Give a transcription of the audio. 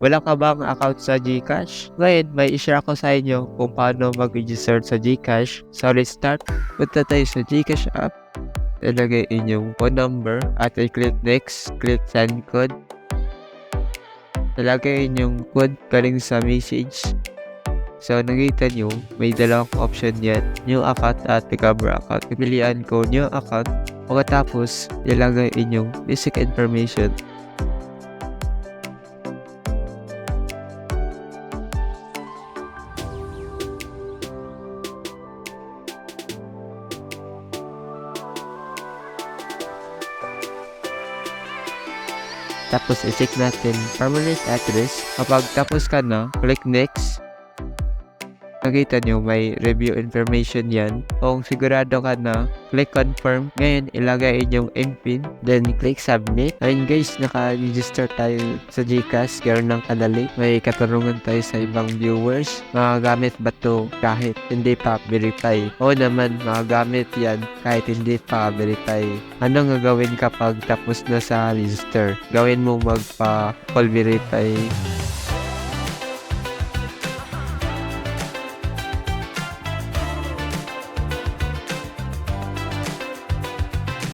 Wala ka bang account sa GCash? Ngayon, may i-share ko sa inyo kung paano mag-register sa GCash. So, let's start. Punta tayo sa GCash app. Ilagay inyong phone number at i-click next. Click send code. Ilagay inyong code galing sa message. So, nakita nyo, may dalawang option yan. New account at recover account. Pipilian ko new account. Pagkatapos, ilagay inyong basic information. Tapos, i-check natin permanent address. Kapag tapos ka na, click next. Nakita nyo, may review information yan. Kung sigurado ka na, click confirm. Ngayon, ilagay inyong MPIN. Then, click submit. Ayun guys, naka-register tayo sa GCash. Karoon ng kadali. May katarungan tayo sa ibang viewers. Magagamit ba to kahit hindi pa verify? Oo naman, magagamit yan kahit hindi pa verify. Ano nga gawin kapag tapos na sa register? Gawin mo magpa-call verify